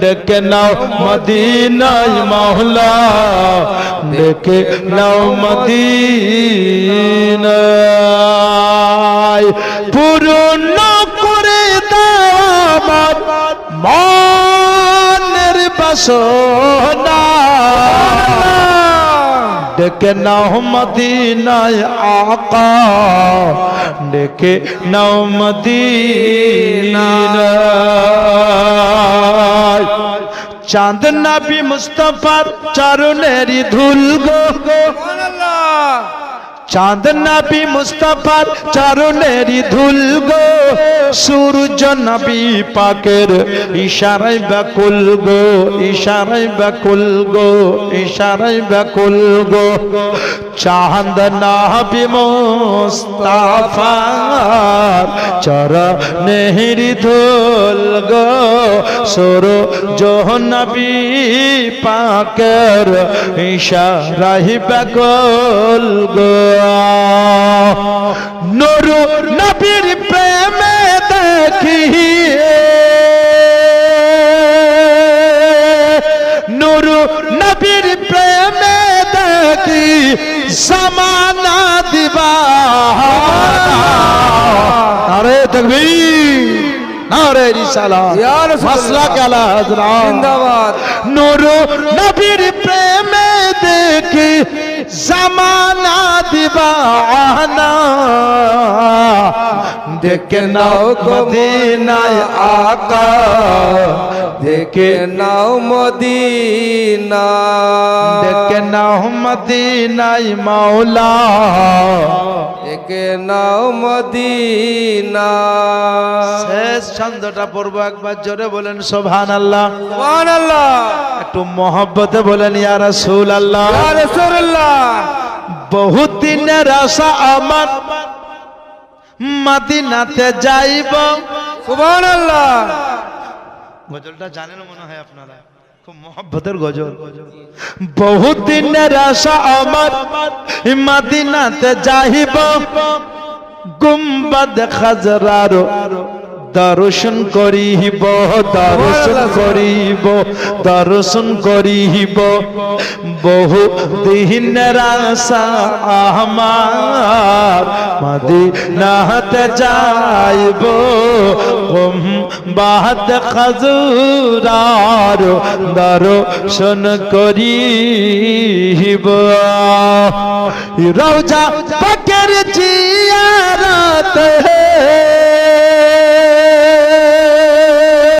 ডেকে নাও মদিনায় মাওলা। ডেকে নাও মদিনায়। পূর্ণ করে দাও আমার মনের বাসনা। ডেকে নাও মদিনায় আকা। ডেকে নাও মদিনায় চাঁদ নাবি মুস্তফার চরণেরই ধুল গো। চাঁদ নাবি মুস্তফার চরণেরই ধুল গো। সূর্য নবী পাকের ইশারায় ব্যাকুল গো। ইশারায় ব্যাকুল গো। ইশারায় ব্যাকুল গো। চাঁদ নাবি মুস্তাফার চরণেরই ধুল গো। সূর্য নবী পাকের ইশারায় ব্যাকুল গো। নুরু নবীর প্রেমে দেখি নুরু নবীর প্রেমে দেখি সমানা দিবা তকবীর নারে রিসালাত ইয়া রাসূলুল্লাহ। মাসলা কালা হযরত জিন্দাবাদ। নুরু নবীর প্রেমে দেখি জামানা দিবানা দেখে নাও মদিনায় আকা। দেখে নাও মদিনা। দেখে নাও মদিনায় মাওলা। দেখে নাও মদিনা। শেষ ছন্দটা পড়ব একবার জোরে বলেন সোভান আল্লাহ সুবহানাল্লাহ। একটু মহব্বতে বলেন ইয়া রাসূল আল্লাহ ইয়া বহুত দিনের আশা আমার মাদিনাতে যাইব। সুবহানাল্লাহ। গজলটা জানেন মনে হয় আপনারা? খুব মহব্বতের গজল। বহুত দিনের আশা আমার মাদিনাতে যাইব। গুম্বাদ খাজরার দর্শন করিব দর্শন করিব দর্শন করিব। বহু দিনের আশা আমার মদিনাতে যাইব। বাদ খাজুরার দর্শন করিব। রওজা